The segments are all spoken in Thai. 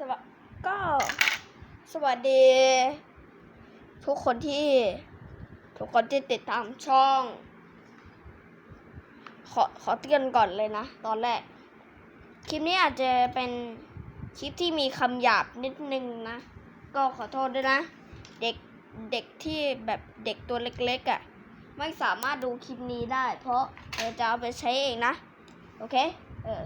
สวัสก็สวัสดี ทุกคนที่ ทุกคนที่ติดตามช่อง ขอขอเตือนก่อนเลยนะ ตอนแรก คลิปนี้อาจจะเป็นคลิปที่มีคำหยาบนิดนึงนะ ก็ขอโทษด้วยนะ เด็กเด็กที่แบบเด็กตัวเล็กๆอะ่ะ ไม่สามารถดูคลิปนี้ได้ เพราะเดี๋ยวจะเอาไปใช้เองนะ โอเค เออ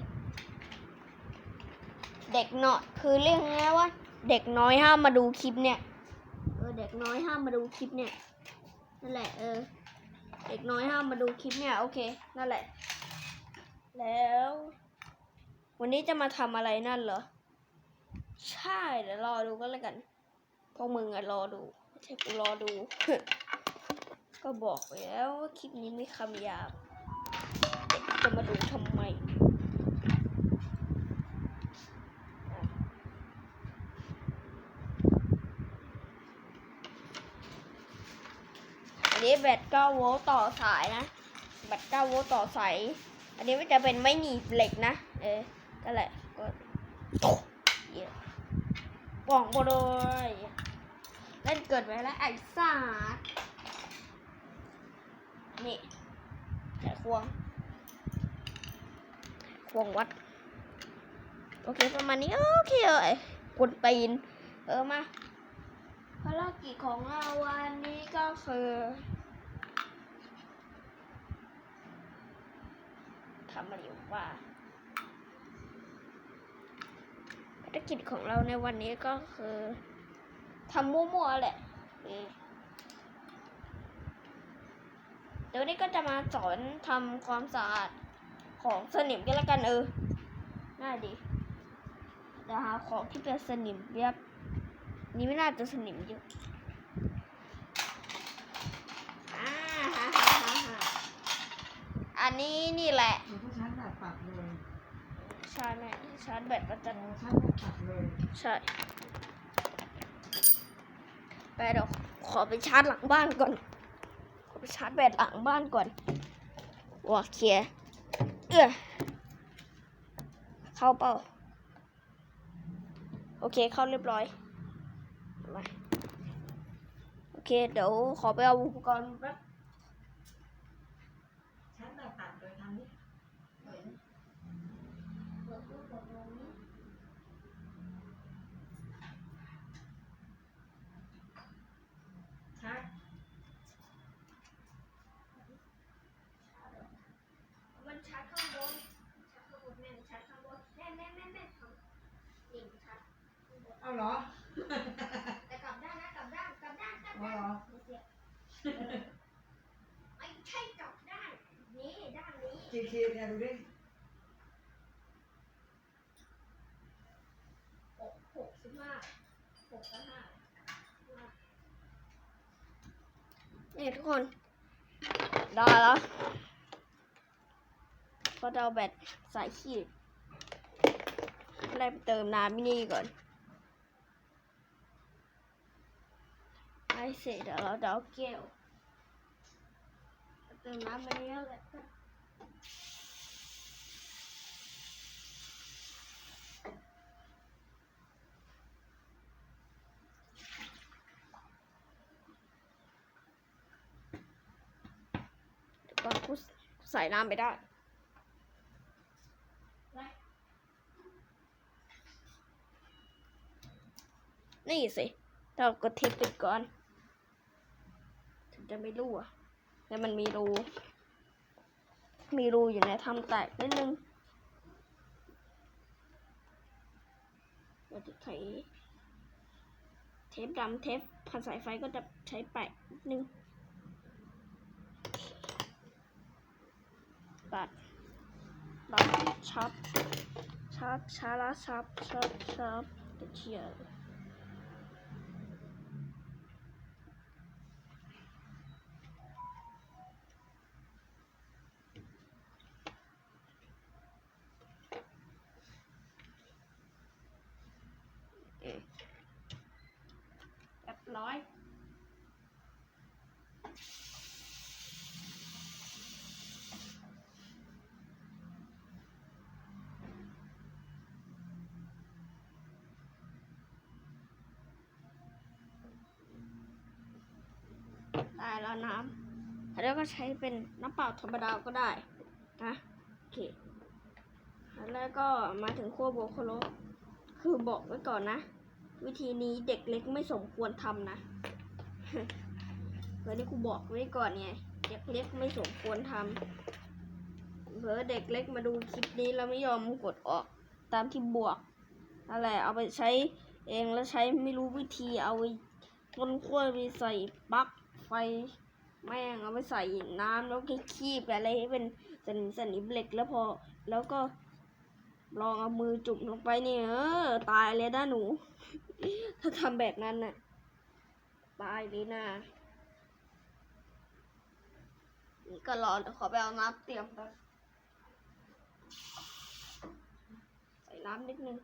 เด็กเนาะคือเรียกง่ายว่า เด็กน้อยห้ามมาดูคลิปเนี่ยเออเด็กน้อยห้ามมาดูคลิปเนี่ยนั่นแหละเออเด็กน้อยห้ามมาดูคลิปเนี่ยโอเคนั่นแหละ แล้ว วันนี้จะมาทำอะไรนั่นเหรอ ใช่เดี๋ยวรอดูก็แล้วกันพวกมึงอะรอดูไม่ใช่กูรอดู ก็บอกไปแล้วว่าคลิปนี้มีคำหยาบเด็กจะมาดูทำไม แบต9โวลต์ต่อสายนะแบต9โวลต์ต่อสาย อันนี้มันจะเป็นไม่หนีบเหล็กนะ เออก็แหละก็เหี้ยป่องบโดยเล่นเกิดไว้แล้วไอ้ซ่านี่ไขควง ควงวัด โอเค ประมาณนี้ โอเคเอ้ยกวนตีน เออมาภารกิจของเราวันนี้ก็คือ ทำอะไรอว่าภารกิจของเราในวันนี้ก็คือทำมั่วๆแหละเดี๋ยวนี้ก็จะมาสอนทำความสะอาดของสนิมกันล้วกันเออน่าดีเดี๋ยวหาของที่เป็นสนิมเรียบนี่ไม่น่าจะสนิมเยอะอันนี้นี่แหละ ชาร์จไหนชาร์จแบตประจันอชาร์จแบบปรับเลยใช่ไปเดี๋ยวขอไปชาร์จหลังบ้านก่อน ขอไปชาร์จแบตหลังบ้านก่อนว่าเคเออเข้าเป่าโอเคเข้าเรียบร้อยมาโอเค เดี๋ยวขอไปเอาอุปกรณ์แป๊บ ชาร์จแบบปรับเลยทำนี้ชาร์จ มันชาร์จข้างบน ชาร์จข้างบนแม่ชาร์จข้างบนแม่แม่แม่แม่ทำนี่ชาร์จข้างบน เอาเหรอ แต่กลับด้านนะกลับด้านกลับด้านกลับเอาด้านเหรอไม่เสียไม่ใช่กลับด้าน นี่ด้านนี้กี่ขีดเนี่ยดูดิหกหกสิบห้าหกสิบห้านี่ทุกคน ได้แล้ว ก็จะเอาแบตใส่ขีดได้ไปเติมน้ำที่นี่ก่อน ไอ้เสร็จเดี๋ยวเราจะเอาแก้วเติมน้ำไปเยแหละเดี๋ยก่อนกูใส่น้ำไปได้ นี่สิเรากดเทปปิดก่อน จะไม่รูอะแต่มันมีรู มีรูอยู่ในทำแตกนิดนึงเราจะใช้เทปดำเทปพันสายไฟก็จะใช้แปะนิดนึงตัดตัดชับชับช้าละชับชับชับเดี๋ยวเชียร์้อยได้แล้วน้ำแล้วก็ใช้เป็นน้ำเปล่าธรรมดาก็ได้นะโอเคแล้วก็มาถึงขั้วโบโคโลคือบอกไว้ก่อนนะ วิธีนี้เด็กเล็กไม่สมควรทำนะเดี๋ยนี้กูบอกไว้ก่อนไงเด็กเล็กไม่สมควรทำเผลอเด็กเล็กมาดูคลิปนี้แล้วไม่ยอมกดออกตามที่บวกนั่นแหละเอาไปใช้เองแล้วใช้ไม่รู้วิธีเอาไปต้นขั้วไปใส่ปลั๊กไฟแม่งเอาไปใส่น้ำแล้วก็คีบอะไรให้เป็นสนิมสนิมเหล็กแล้วพอ แล้วก็ลองเอามือจุ่มลงไปนี่เออตายเลยนะหนู ถ้าทำแบบนั้นน่ะตายเลยนะนี่ก็รอเดี๋ยวขอไปเอาน้ำเตรียมก่อนใส่น้ำนิดนึง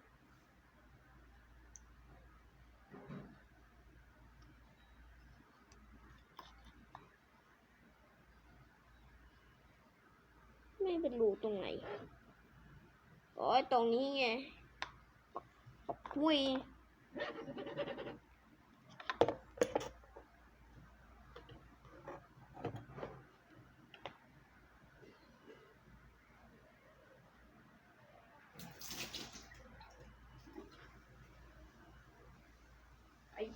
ไม่เป็นรูตรงไหน โอ้ยตรงนี้ไงปักปักคุย ไอ้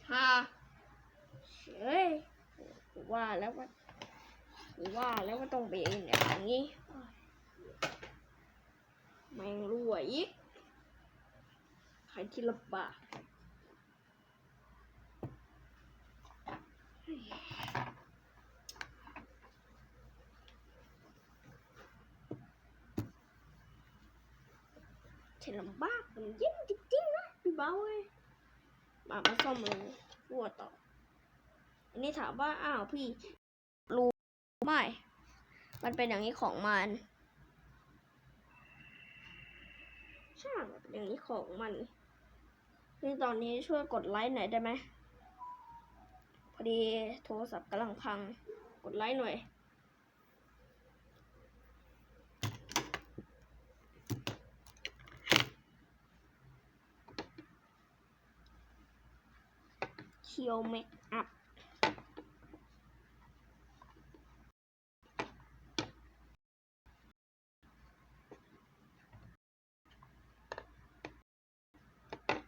ห่าเฮ้ยว่าแล้วว่าว่าแล้วว่าต้องเป็นอย่างนี้แมงรั่วอีกใครที่ลำบาก ฉันลำบากมันยิ่งจริงๆนะพี่เบาเว้มามาซ่อมเลยรั่วต่ออันนี้ถามว่าอ้าวพี่รู้ไหมมันเป็นอย่างนี้ของมันใช่แบบอย่างนี้ของมันนี่ตอนนี้ช่วยกดไลค์หน่อยได้ไหม พอดีโทรศัพท์กำลังพัง กดไลค์หน่อย เคียวเมคอัพ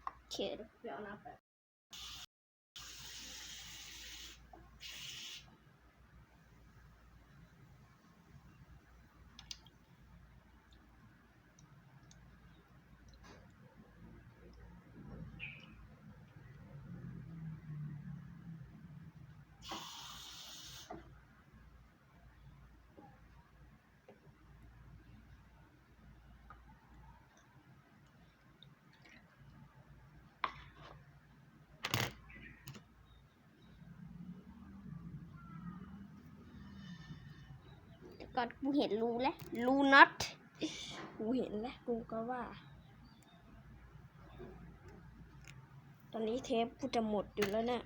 โอเคเดี๋ยวเอาน้ำไปแต่ ก่อนกูเห็นรูแล้วรูน็อตกูเห็นแล้วกูก็ว่า ตอนนี้เทปกูจะหมดอยู่แล้วเนี่ย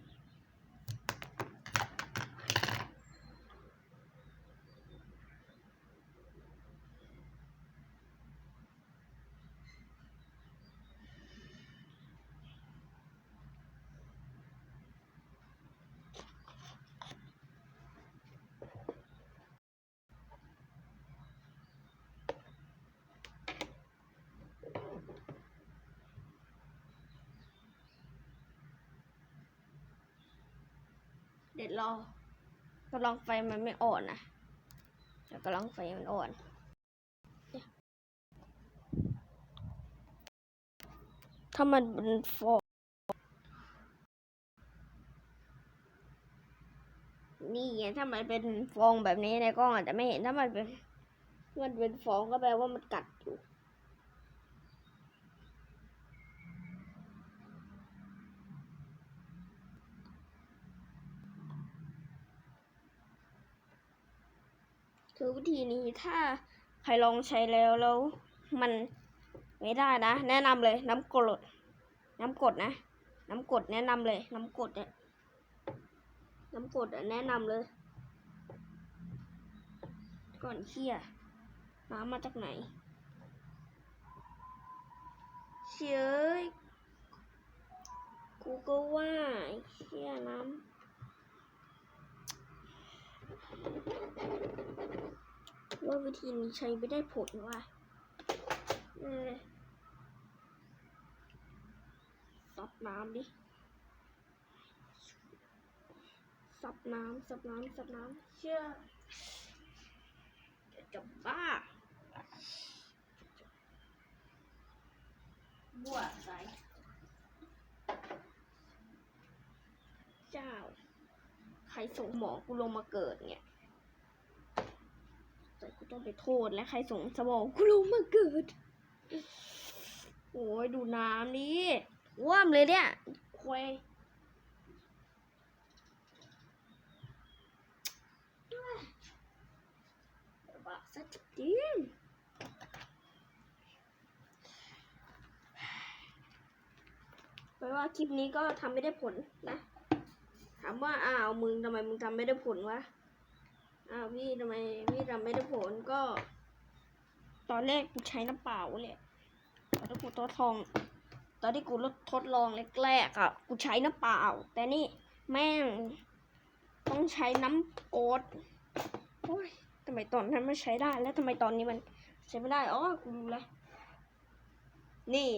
ดี๋ยวรอกำลังไฟมันไม่อ่อนนะเดี๋ยวกำลังไฟมันอ่อนถ้ามันเป็นฟองนี่ไงถ้ามันเป็นฟองแบบนี้ในกล้องอาจจะไม่เห็นถ้ามันเป็นมันเป็นฟองก็แปลว่ามันกัดอยู่ คือวิธีนี้ถ้าใครลองใช้แล้วแล้วมันไม่ได้นะ แนะนำเลยน้ำกรด น้ำกรดนะ น้ำกรดแนะนำเลย น้ำกรดเนี่ยน้ำกรดอะแนะนำเลย ก่อนเชี่ยน้ำมาจากไหนเชยกูก็ว่าเชี่ยน้ำ ว่าวิธีนี้ใช้ไม่ได้ผลว่ะเออซับน้ำดิซับน้ำซับน้ำซับน้ำเชื่อจะบ้าบวชใส่เจ้า ใครส่งหมอกูลงมาเกิดเนี่ย แต่กูต้องไปโทษและใครส่งสมองกูลงมาเกิด โอ้ยดูน้ำนี่ว่ามเลยเนี่ยควายบ้าสักจริงแปลว่าคลิปนี้ก็ทำไม่ได้ผลนะ ถามว่าอ้าวมึงทำไมมึงทำไม่ได้ผลวะ อ้าวพี่ทำไมพี่ทำไม่ได้ผลก็ ตอนแรกกูใช้น้ำเปล่าเลยตอนที่กูทดลอง ตอนที่กูทดลองแรกๆอะกูใช้น้ำเปล่า แต่นี่แม่ง ต้องใช้น้ำโอ๊ตโอ้ยทำไมตอนนั้นมันใช้ได้แล้วทำไมตอนนี้มันใช้ไม่ได้อ๋อกูรู้แล้วนี่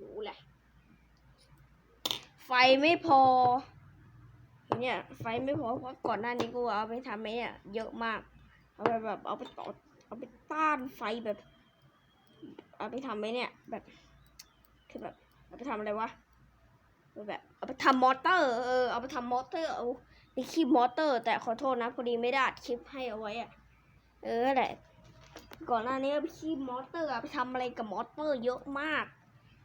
รู้แหละ ไฟไม่พอ เนี่ยไฟไม่พอเพราะก่อนหน้านี้กูเอาไปทำไอ้เนี่ยเยอะมาก เอาไปแบบเอาไปต่อเอาไปต้านไฟแบบ เอาไปทำไอ้เนี่ยแบบคือแบบเอาไปทำอะไรวะแบบเอาไปทำมอเตอร์ เออเอาไปทำมอเตอร์เอาไปคลิปมอเตอร์ แต่ขอโทษนะพอดีไม่ได้อัดคลิปให้เอาไว้อะเออแหละก่อนหน้านี้เอาไปคลิปมอเตอร์เอาไปทำอะไรกับมอเตอร์เยอะมาก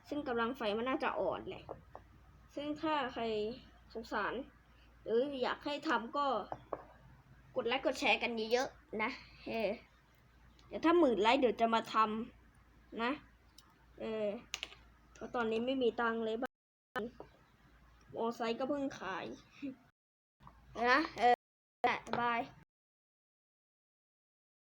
ซึ่งกำลังไฟมันน่าจะอ่อนแหละซึ่งถ้าใครสงสาร หรืออยากให้ทำก็กดไลค์กดแชร์กันเยอะๆนะเออเดี๋ยวถ้าหมื่นไลค์เดี๋ยวจะมาทำนะ เออเพราะตอนนี้ไม่มีตังเลยบ้านมอไซค์ก็เพิ่งขายนะเออบ๊ายบาย